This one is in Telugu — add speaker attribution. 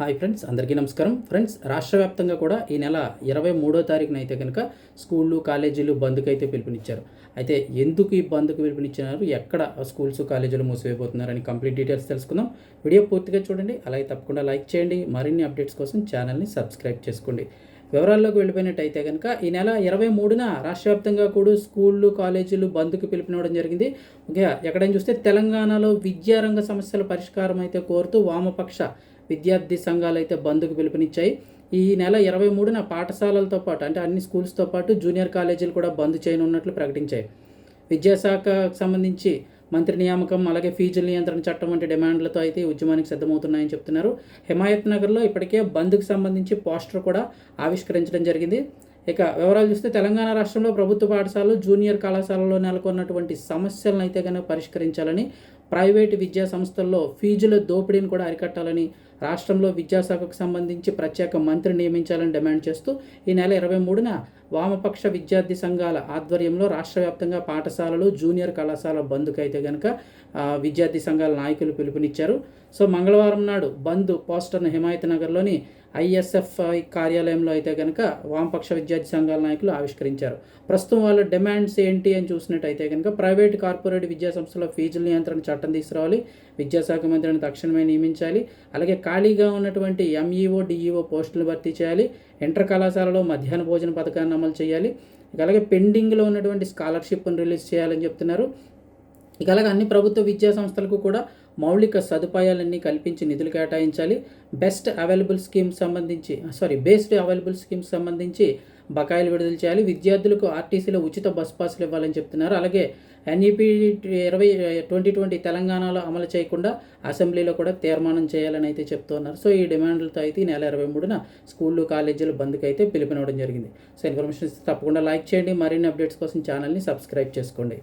Speaker 1: హాయ్ ఫ్రెండ్స్ అందరికీ నమస్కారం. ఫ్రెండ్స్ రాష్ట్ర వ్యాప్తంగా కూడా ఈ నెల ఇరవై మూడో తారీఖున అయితే కనుక స్కూళ్ళు కాలేజీలు బంద్కి అయితే పిలుపునిచ్చారు. అయితే ఎందుకు ఈ బంద్కు పిలుపునిచ్చినారు? ఎక్కడ స్కూల్స్ కాలేజీలు మూసివేయబోతున్నారని కంప్లీట్ డీటెయిల్స్ తెలుసుకుందాం. వీడియో పూర్తిగా చూడండి అలాగే తప్పకుండా లైక్ చేయండి మరిన్ని అప్డేట్స్ కోసం ఛానల్ని సబ్స్క్రైబ్ చేసుకోండి. వివరాల్లోకి వెళ్ళిపోయినట్టయితే కనుక ఈ నెల ఇరవై మూడున రాష్ట్ర వ్యాప్తంగా కూడా స్కూళ్ళు కాలేజీలు బంద్కు పిలుపునివ్వడం జరిగింది. ఓకే ఎక్కడైనా చూస్తే తెలంగాణలో విద్యారంగ సమస్యల పరిష్కారం అయితే కోరుతూ వామపక్ష విద్యార్థి సంఘాలు అయితే బంద్కు పిలుపునిచ్చాయి. ఈ నెల ఇరవై మూడున పాఠశాలలతో పాటు అంటే అన్ని స్కూల్స్తో పాటు జూనియర్ కాలేజీలు కూడా బంద్ చేయనున్నట్లు ప్రకటించాయి. విద్యాశాఖకు సంబంధించి మంత్రి నియామకం అలాగే ఫీజుల నియంత్రణ చట్టం వంటి డిమాండ్లతో అయితే ఉద్యమానికి సిద్ధమవుతున్నాయని చెప్తున్నారు. హిమాయత్ నగర్లో ఇప్పటికే బంద్కు సంబంధించి పోస్టర్ కూడా ఆవిష్కరించడం జరిగింది. ఇక వివరాలు చూస్తే తెలంగాణ రాష్ట్రంలో ప్రభుత్వ పాఠశాలలు జూనియర్ కళాశాలలో నెలకొన్నటువంటి సమస్యలను అయితే కనుక పరిష్కరించాలని ప్రైవేటు విద్యా సంస్థల్లో ఫీజుల దోపిడీని కూడా అరికట్టాలని రాష్ట్రంలో విద్యాశాఖకు సంబంధించి ప్రత్యేక మంత్రి నియమించాలని డిమాండ్ చేస్తూ ఈ నెల ఇరవై మూడున వామపక్ష విద్యార్థి సంఘాల ఆధ్వర్యంలో రాష్ట్ర వ్యాప్తంగా పాఠశాలలు జూనియర్ కళాశాల బంద్కు అయితే కనుక విద్యార్థి సంఘాల నాయకులు పిలుపునిచ్చారు. సో మంగళవారం నాడు బంద్ పోస్టర్ను హిమాయత్ నగర్లోని ఐఎస్ఎఫ్ఐ కార్యాలయంలో అయితే కనుక వామపక్ష విద్యార్థి సంఘాల నాయకులు ఆవిష్కరించారు. ప్రస్తుతం వాళ్ళ డిమాండ్స్ ఏంటి అని చూసినట్టయితే కనుక ప్రైవేట్ కార్పొరేట్ విద్యా సంస్థల ఫీజుల నియంత్రణ చట్టం తీసుకురావాలి విద్యాశాఖ మంత్రిని తక్షణమే నియమించాలి అలాగే ఖాళీగా ఉన్నటువంటి ఎంఈఓ డిఈఓ పోస్టులు భర్తీ చేయాలి ఇంటర్ కళాశాలలో మధ్యాహ్న భోజన పథకాన్ని అమలు చేయాలి అలాగే పెండింగ్లో ఉన్నటువంటి స్కాలర్షిప్ను రిలీజ్ చేయాలని చెప్తున్నారు. ఇక అలాగే అన్ని ప్రభుత్వ విద్యా సంస్థలకు కూడా మౌలిక సదుపాయాలన్నీ కల్పించి నిధులు కేటాయించాలి. బెస్ట్ అవైలబుల్ స్కీమ్ సంబంధించి సారీ బేస్డ్ అవైలబుల్ స్కీమ్స్ సంబంధించి బకాయిలు విడుదల చేయాలి. విద్యార్థులకు ఆర్టీసీలో ఉచిత బస్ పాసులు ఇవ్వాలని చెప్తున్నారు. అలాగే ఎన్ఈపీ ఇరవై ట్వంటీ ట్వంటీ తెలంగాణలో అమలు చేయకుండా అసెంబ్లీలో కూడా తీర్మానం చేయాలని అయితే చెప్తున్నారు. సో ఈ డిమాండ్లతో అయితే ఈ నెల ఇరవై మూడున స్కూళ్ళు కాలేజీలు బంద్కి అయితే పిలుపునివ్వడం జరిగింది. సో ఇన్ఫర్మేషన్ తప్పకుండా లైక్ చేయండి. మరిన్ని అప్డేట్స్ కోసం ఛానల్ని సబ్స్క్రైబ్ చేసుకోండి.